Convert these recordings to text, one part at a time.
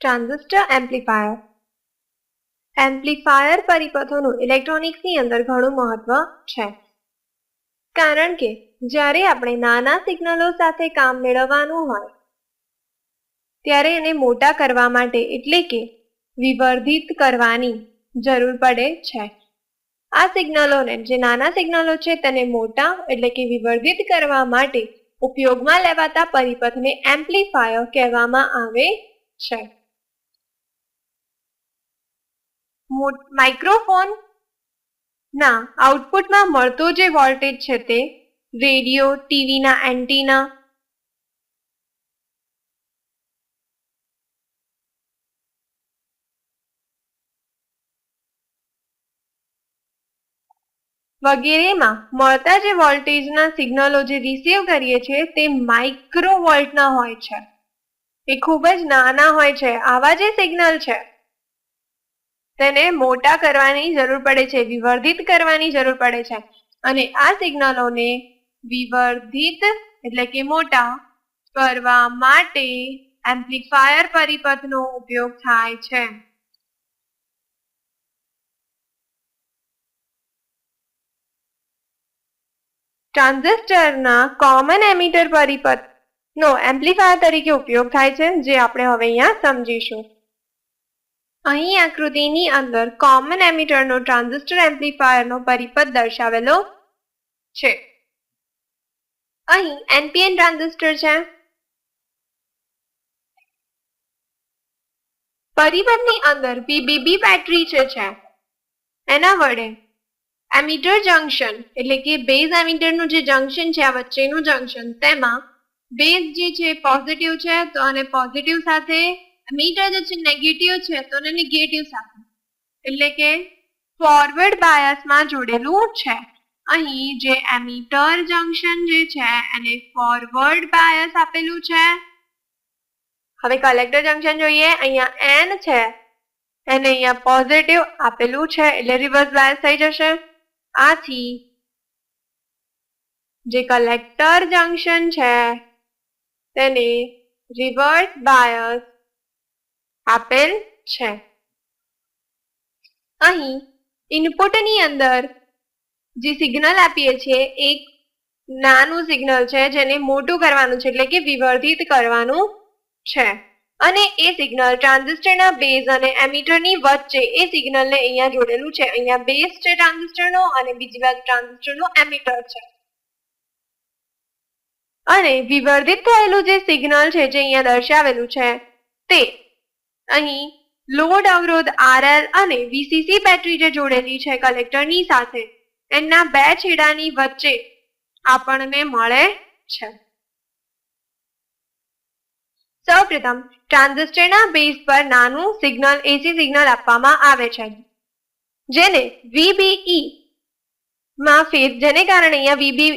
Transistor amplifier. Amplifier પરિપથોનું ઇલેક્ટ્રોનિક્સની અંદર ઘણું મહત્વ છે. કારણ કે જ્યારે આપણે નાના સિગ્નલો સાથે કામ મેળવવાનું હોય, ત્યારે એને મોટા કરવા માટે એટલે કે વિવર્ધિત કરવાની જરૂર પડે છે. આ સિગ્નલોને, જે નાના સિગ્નલો છે, તેને મોટા એટલે કે વિવર્ધિત કરવા માટે ઉપયોગમાં લેવાતા પરિપથને એમ્પ્લીફાયર કહેવામાં આવે છે. માઇક્રોફોન ના આઉટપુટમાં મળતો જે વોલ્ટેજ છે તે રેડિયો ટીવીના એન્ટીના વગેરેમાં મળતા જે વોલ્ટેજના સિગ્નલો જે રિસીવ કરીએ છીએ તે માઇક્રો વોલ્ટના હોય છે. એ ખૂબ જ નાના હોય છે. આવા જે સિગ્નલ છે તેને મોટા કરવાની જરૂર પડે છે, વિવર્ધિત કરવાની જરૂર પડે છે. અને આ સિગ્નલોને વિવર્ધિત એટલે કે મોટા કરવા માટે એમ્પ્લીફાયર પરિપથનો ઉપયોગ થાય છે. ટ્રાન્ઝિસ્ટરના કોમન એમીટર પરિપથ નો એમ્પ્લીફાયર તરીકે ઉપયોગ થાય છે, જે આપણે હવે અહીંયા સમજીશું. અહીં આકૃતિની અંદર કોમન એમિટરનો ટ્રાન્ઝિસ્ટર એમ્પ્લીફાયરનો પરિપથ દર્શાવેલો છે. અહીં એનપીએન ટ્રાન્ઝિસ્ટર છે. પરિપથની અંદર બીબીબી બેટરી છે, એના વડે એમિટર જંકશન એટલે કે બેઝ એમિટરનું જે જંકશન છે, આ વચ્ચેનું જંકશન તેમાં બેઝ જે છે પોઝિટિવ છે, તો અને પોઝિટિવ સાથે એમીટર જે છે નેગેટિવ છે તો એને નેગેટિવ સાથે એટલે કે ફોરવર્ડ બાયસમાં જોડેલું છે. અહીં જે એમીટર જંકશન જે છે એને ફોરવર્ડ બાયસ આપેલું છે. હવે કલેક્ટર જંકશન જોઈએ, અહીંયા એન છે. એને અહીંયા પોઝિટિવ આપેલું છે, એટલે રિવર્સ બાયસ થઈ જશે. આથી જે કલેક્ટર જંકશન છે, તેને રિવર્સ બાયસ આપેલ છે. અહીં ઇનપુટની અંદર જે સિગ્નલ આપીએ છીએ, એક નાનું સિગ્નલ છે જેને મોટું કરવાનું છે, એટલે કે વિવર્ધિત કરવાનું છે. અને એ સિગ્નલ ટ્રાન્ઝિસ્ટરના બેઝ અને એમીટરની વચ્ચે એ સિગ્નલને અહીંયા જોડેલું છે. અહીંયા બેઝ છે ટ્રાન્ઝિસ્ટરનો અને બીજી બાજુ ટ્રાન્ઝિસ્ટરનો એમીટર છે. અને વિવર્ધિત થયેલું જે સિગ્નલ છે જે અહીંયા દર્શાવેલું છે તે અહીં લોડ અવરોધ આરએલ અને વીસીસી બેટરી જે જોડેલી છે કલેક્ટરની સાથે એના બે છેડાની વચ્ચે આપણને મળે છે. સૌપ્રથમ, ટ્રાન્ઝિસ્ટરના બેઝ પર નાનું સિગ્નલ એસી સિગ્નલ આપવામાં આવે છે. જેને વીબીઈ માં ફેર, જેને કારણે અહીંયા વીબી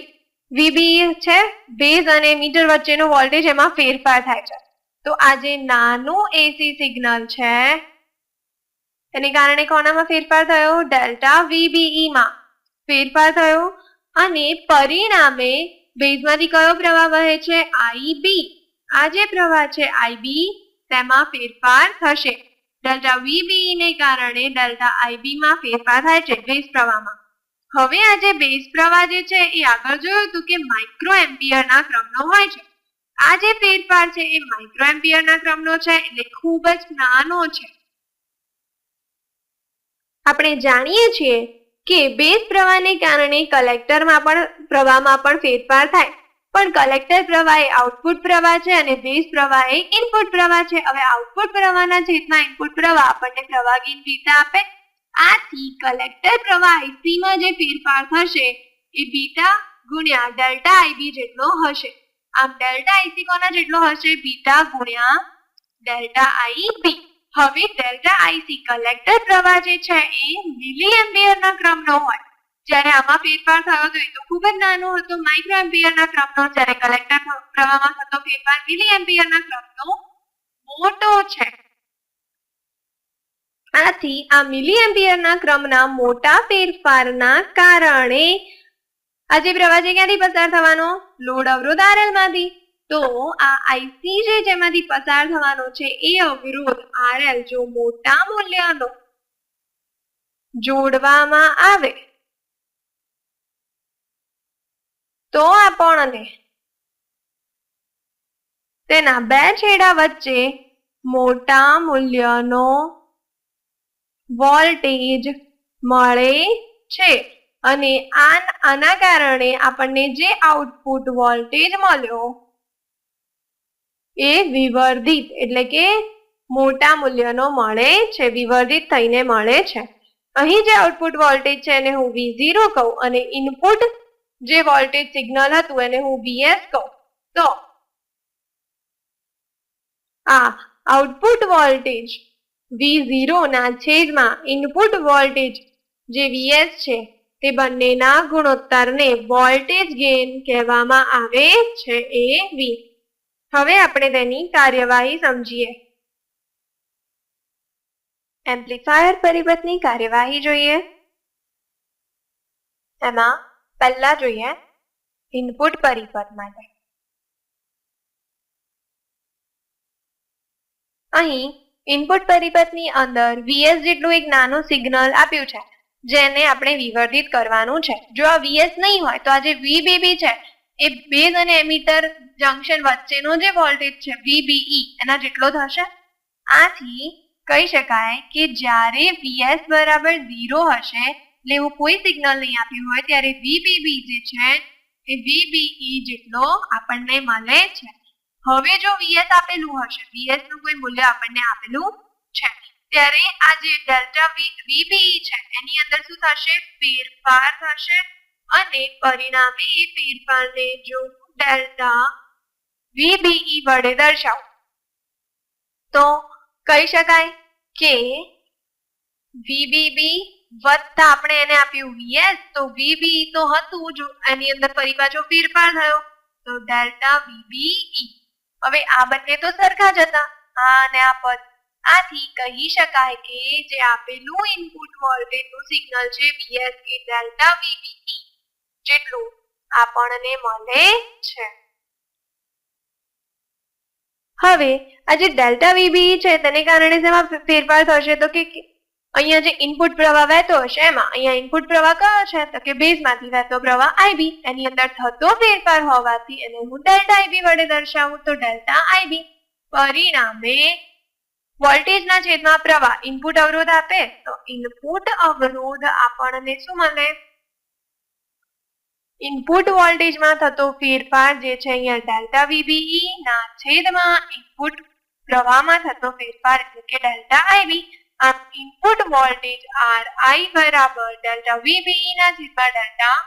વીબીઈ છે બેઝ અને મીટર વચ્ચેનો વોલ્ટેજ એમાં ફેરફાર થાય છે. તો આ જે નાનું એસી સિગ્નલ છે. એને કારણે કોનામાં ફેરફાર થયો? ડેલ્ટા વીબીઈ માં ફેરફાર થયો અને પરિણામે બેઝમાંથી કયો પ્રવાહ વહે છે? આઈબી આ જે પ્રવાહ છે આઈબી તેમાં ફેરફાર થશે. ડેલ્ટા વીબીઈ ને કારણે ડેલ્ટા આઈબી માં ફેરફાર થાય છે બેઝ પ્રવાહમાં. હવે આ જે બેઝ પ્રવાહ જે છે એ આગળ જોયું હતું કે માઇક્રો એમ્પિયર ના ક્રમનો હોય છે. આ જે ફેરફાર છે એ માઇક્રો એમ્પિયરના ક્રમનો છે, એટલે ખૂબ જ નાનો છે. આપણે જાણીએ છીએ કે બેઝ પ્રવાહને કારણે કલેક્ટરમાં પણ પ્રવાહમાં પણ ફેરફાર થાય. પણ કલેક્ટર પ્રવાહ એ આઉટપુટ પ્રવાહ છે અને બેઝ પ્રવાહ એ ઇનપુટ પ્રવાહ છે. હવે આઉટપુટ પ્રવાહના છેદમાં ઇનપુટ પ્રવાહ આપણને પ્રવાહગીન બીટા આપે. આથી કલેક્ટર પ્રવાહ સીમાં જે ફેરફાર થશે એ બીટા ગુણ્યા ડેલ્ટા આઈબી જેટલો હશે. આમ ડેલ્ટા આઈસી કોના જેટલો હશે? બીટા ગુણ્યા ડેલ્ટા આઈબી હવે ડેલ્ટા આઈસી કલેક્ટર પ્રવાહ જે છે એ મિલી એમ્પિયરના ક્રમનો હોય. જ્યારે આમાં ફેરફાર થયો હતો એ તો ખૂબ જ નાનો હતો. માઇક્રો એમ્પિયરના ક્રમનો જ્યારે કલેક્ટર પ્રવાહમાં થતો ફેરફાર મિલી એમ્પિયરના ક્રમનો મોટો છે. આથી આ મિલી એમ્પિયરના ક્રમના મોટા ફેરફારના કારણે આ પ્રવાસી ક્યાંથી પસાર થવાનો? લોડ અવરોધ આરએલમાંથી તો આ આઈસી જે જેમાંથી પસાર થવાનો છે એ અવરોધ આરએલ જો મોટા મૂલ્યનો જોડવામાં આવે. તો આપણને તેના બે છેડા વચ્ચે મોટા મૂલ્યનો વોલ્ટેજ મળે છે. અને આના કારણે આપણને જે આઉટપુટ વોલ્ટેજ મળ્યો એ વિવર્ધિત, એટલે કે મોટા મૂલ્યનો મળે છે, વિવર્ધિત થઈને મળે છે. અહીં જે આઉટપુટ વોલ્ટેજ છે એને હું વી ઝીરો કહું અને ઇનપુટ જે વોલ્ટેજ સિગ્નલ હતું એને હું વીએસ કહું. તો આ આઉટપુટ વોલ્ટેજ વી ઝીરો ના છેદમાં ઇનપુટ વોલ્ટેજ જે વીએસ છે તે બંનેના ગુણોત્તરને વોલ્ટેજ ગેઇન કહેવામાં આવે છે એ વી. હવે આપણે તેની કાર્યવાહી સમજીએ. એમ્પ્લીફાયર પરિપથની કાર્યવાહી જોઈએ. એમાં પહેલા જોઈએ ઇનપુટ પરિપથ માટે. અહીં ઇનપુટ પરિપથની અંદર વીએસ જેટલું એક નાનું સિગ્નલ આપ્યું છે જેને આપણે વિવર્ધિત કરવાનું છે. જો આ વીએસ નહીં હોય, તો આ જે વીબીબી છે, એ બેઝ અને એમીટર જંકશન વચ્ચેનો જે વોલ્ટેજ છે વીબીઈ એના જેટલો થશે. આથી કહી શકાય કે જ્યારે વીએસ બરાબર ઝીરો હશે, એટલે એવું કોઈ સિગ્નલ નહીં આપ્યું હોય, ત્યારે વીબીબી જે છે, એ વીબીઈ જેટલો આપણને મળે છે. હવે જો વીએસ આપેલું હશે વીએસનું કોઈ મૂલ્ય આપણને આપેલું છે. ત્યારે આ જે ડેલ્ટા વીબીઈ છે, એની અંદર શું થશે? ફેરફાર થશે અને પરિણામે એ ફેરફારને જો ડેલ્ટા વીબીઈ વડે દર્શાવું, તો કહી શકાય કે વીબીબી વત્તા આપણે એને આપ્યું વીએસ તો વીબીઈ તો હતું જો, એની અંદર ફરી પાછો ફેરફાર થયો, તો ડેલ્ટા વીબીઈ હવે આ બંને તો સરખા જ હતા. આ અને આ પદ આથી કહી શકાય કે જે આપેલું ઇનપુટ વોલ્ટેજનું સિગ્નલ છે વીએસ એ ડેલ્ટા જેટલું આપણને મળે છે. હવે આ જે ડેલ્ટા વીબી છે તેને કારણે શેમાં ફેરફાર થશે તો કે અહીંયા જે ઇનપુટ પ્રવાહ વહેતો હશે, એમાં અહીંયા ઇનપુટ પ્રવાહ કયો છે? તો કે બેઝમાંથી વહેતો પ્રવાહ આઈબી એની અંદર થતો ફેરફાર હોવાથી એને હું ડેલ્ટા આઈબી વડે દર્શાવું તો ડેલ્ટા આઈબી પરિણામે વોલ્ટેજના છેદમાં પ્રવાહ ઇનપુટ અવરોધ આપે તો ઇનપુટ અવરોધ આપણને શું મળે? ઇનપુટ વોલ્ટેજમાં થતો ફેરફાર જે છે અહીંયા ડેલ્ટા વીબીઈ ના છેદમાં ઇનપુટ પ્રવાહમાં થતો ફેરફાર એટલે કે ડેલ્ટા આઈબી આમ ઇનપુટ વોલ્ટેજ આર આઈ બરાબર ડેલ્ટા વીબીઈ ના છેદમાં ડેલ્ટા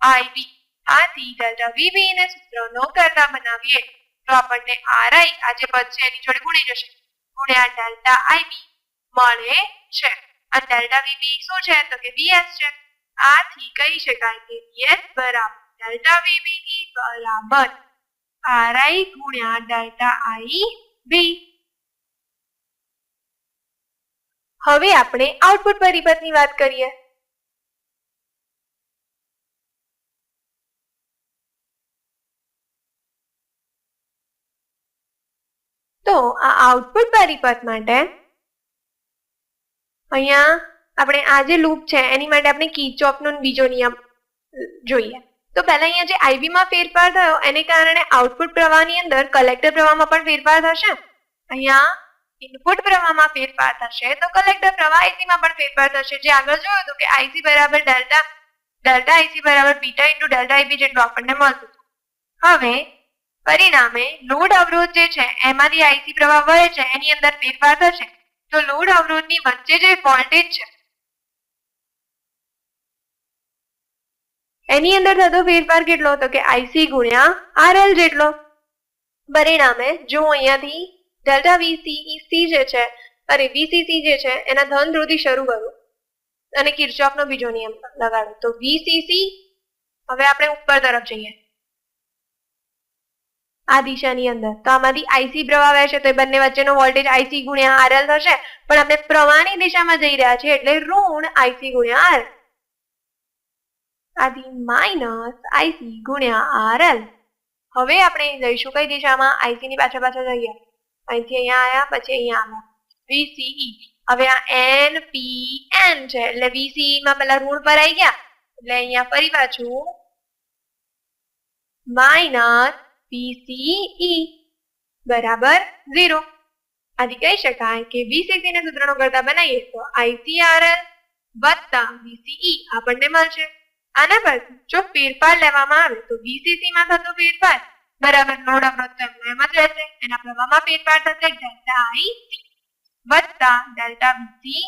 આઈબી આથી ડેલ્ટા વીબીઈ ને સૂત્રનો કરતા બનાવીએ તો આપણને આરઆઈ આજે જે પદ છે એની જોડે ગુણી જશે. ગુણ્યા ડેલ્ટા આઈબી મળે છે. આ ડેલ્ટા વીબી શું છે? તો કે વીએસ છે. આથી કહી શકાય કે વીએસ બરાબર. ડેલ્ટા વીબી બરાબર. આરઆઈ ગુણ્યા ડેલ્ટા આઈ બી. હવે આપણે આઉટપુટ પરિપથની વાત કરીએ. તો આ આઉટપુટ પરિપથ માટે અહીંયા આપણે આ જે લૂપ છે, એની માટે આપણે કીચોપનો બીજો નિયમ જોઈએ. તો પહેલા અહીંયા જે આઈબીમાં ફેરફાર થયો, એને કારણે આઉટપુટ પ્રવાહની અંદર કલેક્ટર પ્રવાહમાં પણ ફેરફાર થશે. અહીંયા ઇનપુટ પ્રવાહમાં ફેરફાર થશે, તો કલેક્ટર પ્રવાહ આઈસીમાં પણ ફેરફાર થશે. જે આગળ જોયું હતું કે આઈસી બરાબર ડેલ્ટા ડેલ્ટા આઈસી બરાબર બીટા ઇન્ટુ ડેલ્ટા આઈબી જેટલું આપણને મળતું હવે પરિણામે લોડ અવરોધ જે છે, એમાંથી આઈસી પ્રવાહ વહે છે, એની અંદર ફેરફાર થશે. તો લોડ અવરોધની વચ્ચે જે વોલ્ટેજ છે, એની અંદર થતો ફેરફાર કેટલો હતો કે આઈસી ગુણ્યા આરએલ જેટલો? પરિણામે જો અહીંયાથી ડેલ્ટા વીસીસી જે છે, અરે વીસીસી જે છે, એના ધન ધ્રુવથી શરૂ કરું અને કિર્ચોફનો બીજો નિયમ લગાડો. તો વીસીસી, હવે આપણે ઉપર તરફ જઈએ. આ દિશાની અંદર. તો આમાંથી આઈસી પ્રવાહ વહેશે, તો એ બંને વચ્ચેનો વોલ્ટેજ આઈસી ગુણ્યા આરએલ થશે. પણ આપણે પ્રવાહની દિશામાં જઈ રહ્યા છીએ એટલે ઋણ આઈસી ગુણ્યા આર આથી માઇનસ આઈસી ગુણ્યા આરએલ હવે આપણે જઈશું કઈ દિશામાં? આઈસી ની પાછળ પાછળ જઈએ. અહીંથી અહીંયા આવ્યા પછી અહીંયા આવ્યા. વીસીઈ હવે આ એન પી એન છે, એટલે વીસીઈ માં પેલા ઋણ પર આવી ગયા. એટલે અહીંયા ફરી પાછું માઇનસ પીસીઈ બરાબર? ઝીરો. આથી કહી શકાય કે વીસીસી ને સૂત્રનો કરતા બનાવીએ તો આઈસીઆરએલ વત્તા વીસીઈ આપણને મળશે. આના પરથી જો ફેરફાર લેવામાં આવે તો વીસીસી માં થતો ફેરફાર બરાબર નોડ અવરોધ તો એમ જ રહેશે. એના પ્રવાહમાં ફેરફાર થશે ડેલ્ટા આઈ વત્તા ડેલ્ટા વીસી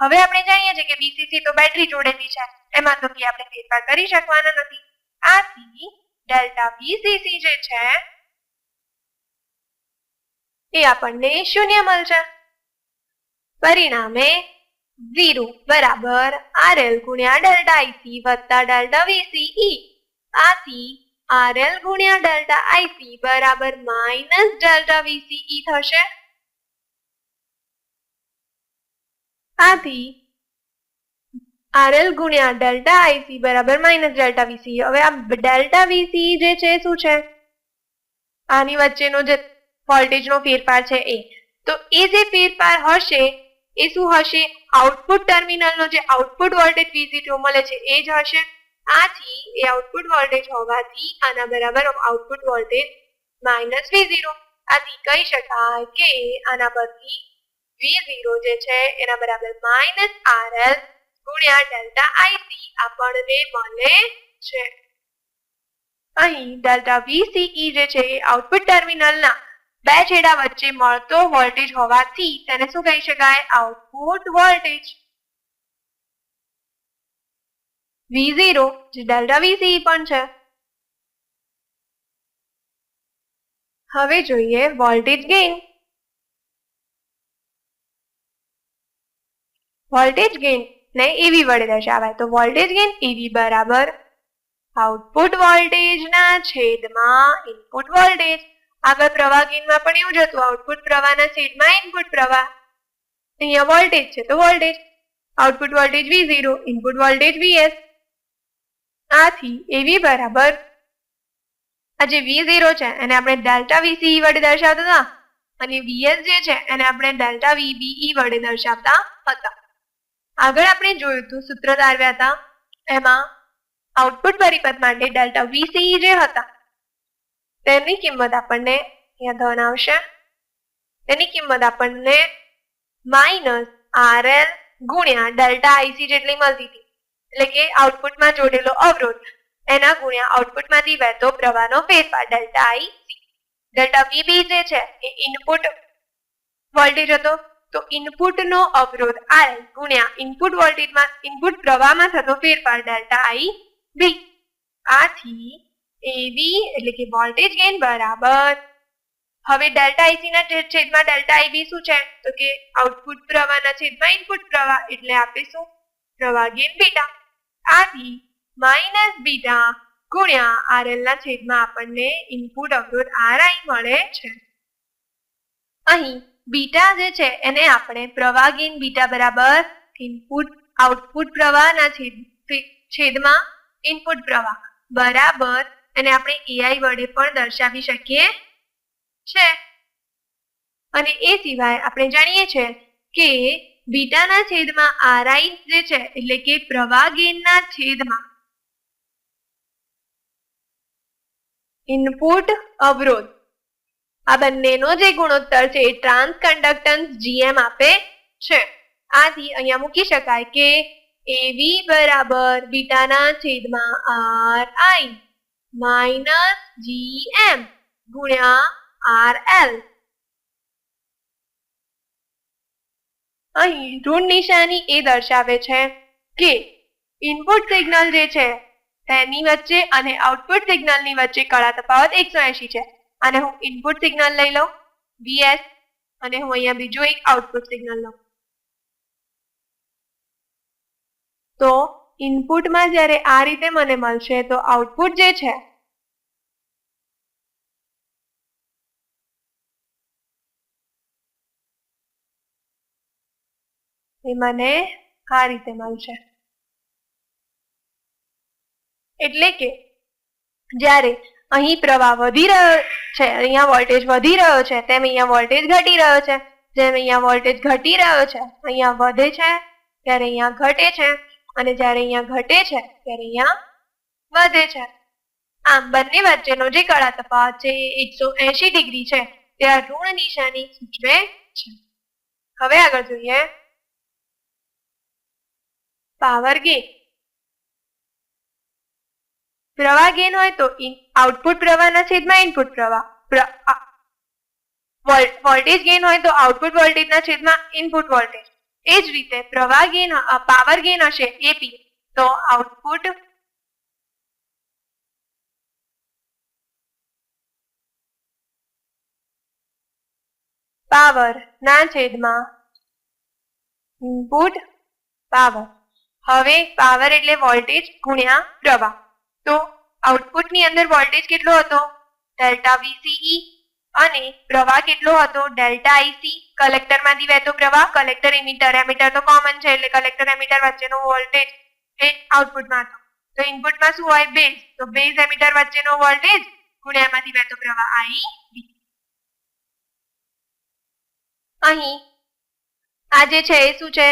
હવે આપણે જાણીએ છીએ કે વીસીસી તો બેટરી જોડેલી છે. એમાં તો કે આપણે ફેરફાર કરી શકવાના નથી. આથી ડેલ્ટા વીસીસી જે છે, એ આપણને શૂન્ય મળશે. પરિણામે ઝીરો બરાબર આરએલ ગુણ્યા ડેલ્ટા આઈસી વત્તા ડેલ્ટા વીસીઈ આથી આરએલ ગુણ્યા ડેલ્ટા આઈસી બરાબર માઇનસ ડેલ્ટા વીસીઈ થશે. આથી આરએલ ગુણ્યા ડેલ્ટા આઈસી બરાબર માઇનસ ડેલ્ટા વીસી હવે આ ડેલ્ટા વીસી જે છે, શું છે? આની વચ્ચેનો જે વોલ્ટેજનો ફેરફાર છે એ. તો એ જે ફેરફાર હશે, એ શું હશે? આઉટપુટ ટર્મિનલનો જે આઉટપુટ વોલ્ટેજ વીસી મળે છે, એ જ હશે. આથી એ આઉટપુટ વોલ્ટેજ હોવાથી આના બરાબર output voltage minus V zero આથી કહી શકાય કે આના પરથી વી ઝીરો જે છે, એના બરાબર માઇનસ આરએલ ગુણ્યા ડેલ્ટા આઈસી આપણને મળે છે. અહીં ડેલ્ટા વીસીઈ જે છે આઉટપુટ ટર્મિનલના બે છેડા વચ્ચે મળતો વોલ્ટેજ હોવાથી તેને શું કહી શકાય? Output voltage. વી ઝીરો જે ડેલ્ટા વીસીઈ પણ છે. હવે જોઈએ વોલ્ટેજ ગેઇન. વોલ્ટેજ ગેઇન ને એવી વડે દર્શાવાય. તો વોલ્ટેજ ગેઇન એવી બરાબર આઉટપુટ વોલ્ટેજના છેદમાં ઇનપુટ વોલ્ટેજ આગળ પ્રવાહ ગેઇનમાં પણ એવું જ હતું. આઉટપુટ પ્રવાહના છેદમાં ઇનપુટ પ્રવાહ. અહીંયા વોલ્ટેજ છે તો voltage output voltage V zero input voltage VS આથી એવી બરાબર આ જે વી ઝીરો છે એને આપણે ડેલ્ટા વીસી વડે દર્શાવતા હતા. અને વીએસ જે છે એને આપણે ડેલ્ટા વીબીઈ વડે દર્શાવતા હતા. આગળ આપણે જોયું હતું સૂત્ર તારવ્યા હતા. એમાં આઉટપુટ પરિપથ માટે ડેલ્ટા વીસીઈ જે હતા, તેની કિંમત આપણને અહીંયા ધન આવશે. તેની કિંમત આપણને માઇનસ આરએલ ગુણ્યા ડેલ્ટા આઈસી જેટલી મળતી હતી. એટલે કે આઉટપુટમાં જોડેલો અવરોધ, એના ગુણ્યા આઉટપુટમાંથી વહેતો પ્રવાહનો ફેરફાર ડેલ્ટા આઈસી ડેલ્ટા વીબી જે છે, એ ઇનપુટ વોલ્ટેજ હતો. તો ઇનપુટનો અવરોધ આર ગુણ્યા ઇનપુટ વોલ્ટેજમાં ઇનપુટ પ્રવાહમાં થતો ફેરફાર ડેલ્ટા આઈ બી. આથી એવી એટલે કે વોલ્ટેજ ગેઇન બરાબર. હવે ડેલ્ટા આઈસી ના છેદમાં ડેલ્ટા આઈબી શું છે? તો કે આઉટપુટ પ્રવાહના છેદમાં ઇનપુટ પ્રવાહ એટલે આપીશું પ્રવાહ ગેઇન બીટા. આથી માઇનસ બીટા ગુણ્યા આરએલ ના છેદમાં આપણને ઇનપુટ અવરોધ આરઆઈ મળે છે. અહીં બીટા જે છે એને આપણે પ્રવાહ ગેઇન બીટા બરાબર ઇનપુટ આઉટપુટ પ્રવાહના છેદ છેદમાં ઇનપુટ પ્રવાહ બરાબર એને આપણે એઆઈ વડે પણ દર્શાવી શકીએ છે. અને એ સિવાય આપણે જાણીએ છીએ કે બીટાના છેદમાં આરઆઈ જે છે એટલે કે પ્રવાહ ગેઇનના છેદમાં ઇનપુટ અવરોધ આ બંનેનો જે ગુણોત્તર છે એ ટ્રાન્સ કન્ડક્ટન્સ જીએમ આપે છે. આથી અહીંયા મૂકી શકાય કે એવી બરાબર બીટાના છેદમાં આર આઈ માઇનસ જીએમ ગુણ્યા આર એલ અહીં ઋણ નિશાની એ દર્શાવે છે કે ઇનપુટ સિગ્નલ જે છે તેની વચ્ચે અને આઉટપુટ સિગ્નલની વચ્ચે કળા તફાવત એકસો એંશી છે. અને હું ઇનપુટ સિગ્નલ લઈ લઉં વીએસ અને હું અહીંયા બીજું એક આઉટપુટ સિગ્નલ લઉં. તો ઇનપુટમાં જ્યારે આ રીતે મને મળશે, તો આઉટપુટ જે છે, એ મને આ રીતે મળશે. એટલે કે જ્યારે અહીં પ્રવાહ વધી રહ્યો છે, અહીંયા વોલ્ટેજ વધી રહ્યો છે, તેમ અહીંયા વોલ્ટેજ ઘટી રહ્યો છે, જેમ અહીંયા વોલ્ટેજ ઘટી રહ્યો છે, અહીંયા વધે છે, ત્યારે અહીંયા ઘટે છે, અને જ્યારે અહીંયા ઘટે છે, ત્યારે અહીંયા વધે છે. આમ બંને વચ્ચેનો જે કળા તફાવત છે એ એકસો એંશી ડિગ્રી છે તે આ ઋણ નિશાની સૂચવે છે. હવે આગળ જોઈએ. પાવર ગેન પ્રવાહ ગેન હોય તો આઉટપુટ પ્રવાહના છેદમાં ઇનપુટ પ્રવાહ. વોલ- વોલ્ટેજ ગેન હોય તો આઉટપુટ વોલ્ટેજના છેદમાં ઇનપુટ વોલ્ટેજ એ જ રીતે પ્રવાહ ગેન પાવર ગેન હશે એપી તો આઉટપુટ પાવર ના છેદમાં ઇનપુટ પાવર હવે પાવર એટલે વોલ્ટેજ ગુણ્યા પ્રવાહ. તો આઉટપુટની અંદર વોલ્ટેજ કેટલો હતો? ડેલ્ટા વીસીઈ અને પ્રવાહ કેટલો હતો? ડેલ્ટા આઈસી કલેક્ટરમાંથી વહેતો પ્રવાહ કલેક્ટર એમીટર એમીટર તો કોમન છે એટલે કલેક્ટર એમીટર વચ્ચેનો વોલ્ટેજ એ આઉટપુટમાં હતો. તો ઇનપુટમાં શું હોય? બેઝ તો બેઝ એમીટર વચ્ચેનો વોલ્ટેજ ગુણ્યા એમાંથી વહેતો પ્રવાહ આઈ અહીં આ જે છે એ શું છે?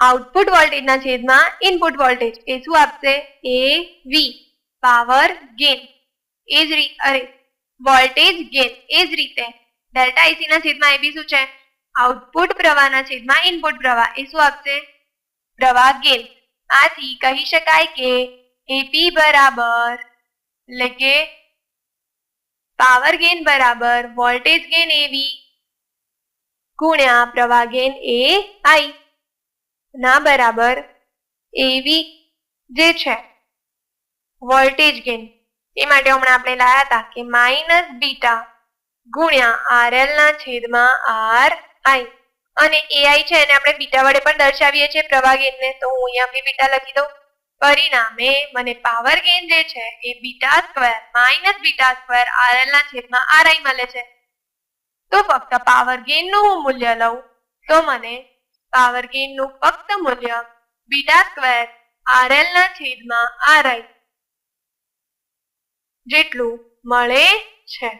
આઉટપુટ વોલ્ટેજના છેદમાં ઇનપુટ વોલ્ટેજ. એ શું આપશે? એ વી. પાવર ગેન એ જ રીત અરે, વોલ્ટેજ ગેન એ જ રીતે. ડેલ્ટા એસી ના છેદમાં એ બી શું છે? આઉટપુટ પ્રવાહના છેદમાં ઇનપુટ પ્રવાહ. એ શું આપશે? પ્રવાહ ગેન આથી કહી શકાય કે એપી બરાબર, એટલે કે પાવર ગેન બરાબર, વોલ્ટેજ ગેન એવી ગુણ્યા પ્રવાહ ગેન એ આઈ. ના બરાબર. એવી જે છે વોલ્ટેજ ગેન એ માટે હમણાં આપણે લાયા હતા કે માઇનસ બીટા ગુણ્યા આરએલ ના છેદમાં આર આઈ અને એઆઈ છે એને આપણે બીટા વડે પણ દર્શાવીએ છીએ પ્રવાહ ગેનને તો હું અહીંયા બી બીટા લખી દઉં. પરિણામે મને પાવર ગેન જે છે એ beta square minus beta square RL ના છેદમાં આરઆઈ મળે છે. તો ફક્ત પાવર ગેનનું હું મૂલ્ય લઉં. તો મને પાવર ગેનનું ફક્ત મૂલ્ય બીટા સ્ક્વેર આરએલ ના છેદમાં આરઆઈ જેટલું મળે છે.